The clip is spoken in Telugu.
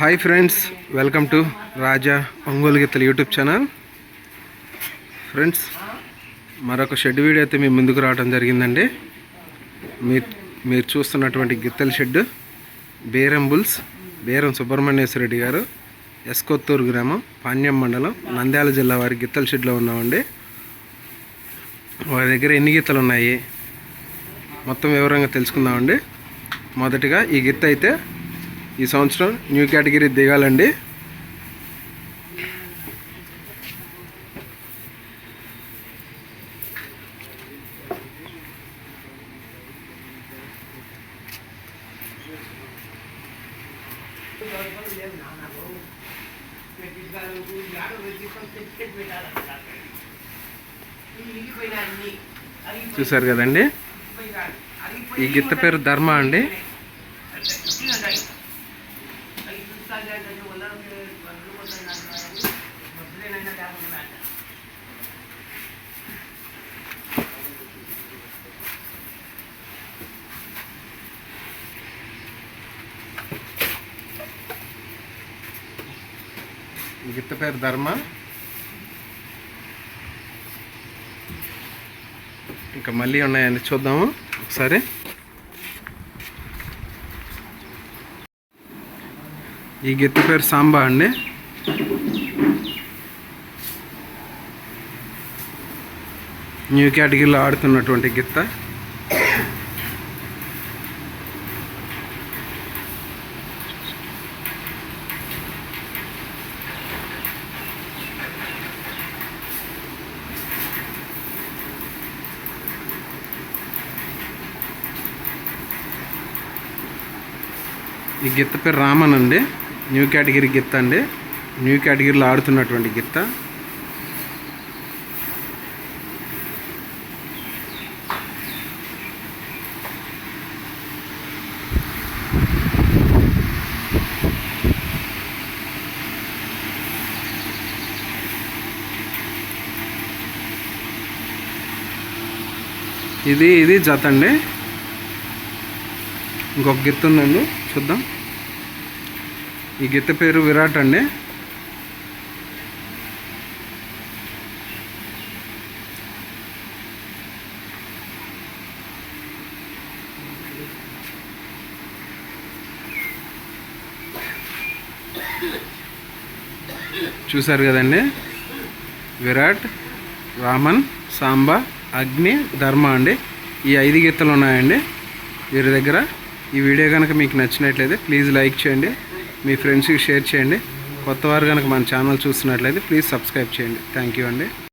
Hi friends welcome to Raja Ongole గీతలు యూట్యూబ్ ఛానల్ ఫ్రెండ్స్ మరొక షెడ్ వీడియో అయితే మీ ముందుకు రావడం జరిగిందండి. మీరు మీరు చూస్తున్నటువంటి గిత్తల షెడ్ బేరం బుల్స్ బేరం సుబ్రహ్మణ్యేశ్వర రెడ్డి గారు ఎస్కొత్తూరు గ్రామం పాణ్యం మండలం నంద్యాల జిల్లా వారి గిత్తల షెడ్లో ఉన్నామండి. వారి దగ్గర ఎన్ని గీతలు ఉన్నాయి? మొత్తం వివరంగా తెలుసుకుందామండి. మొదటిగా ఈ గిత్త అయితే ఈ సంవత్సరం న్యూ కేటగిరీ దిగాలండి. చూసారు కదండి? ఈ గిత్త పేరు ధర్మ అండి. ఈ గిత్త పేరు ధర్మ ఇంకా మళ్ళీ ఉన్నాయండి చూద్దాము ఒకసారి ఈ గిత్త పేరు సాంబా అండి. న్యూ కేటగిరీలో ఆడుతున్నటువంటి గిత్త. ఈ గిత్త పేరు రామన్ అండి న్యూ కేటగిరీ గిత్త అండి. న్యూ కేటగిరీలో ఆడుతున్నటువంటి గిత్త. ఇది ఇది జత అండి. ఇంకొక గిత్త ఉందండి. చూద్దాం. ఈ గిత్త పేరు విరాట్ అండి. చూశారు కదండి? విరాట్ రామన్ సాంబా అగ్ని ధర్మ అండి. ఈ ఐదు గీతలు ఉన్నాయండి. వీరి దగ్గర ఈ వీడియో కనుక మీకు నచ్చినట్లయితే ప్లీజ్ లైక్ చేయండి. మీ ఫ్రెండ్స్కి షేర్ చేయండి. కొత్త వారు కనుక మన ఛానల్ చూస్తున్నట్లయితే ప్లీజ్ సబ్స్క్రైబ్ చేయండి. థ్యాంక్ యూ అండి.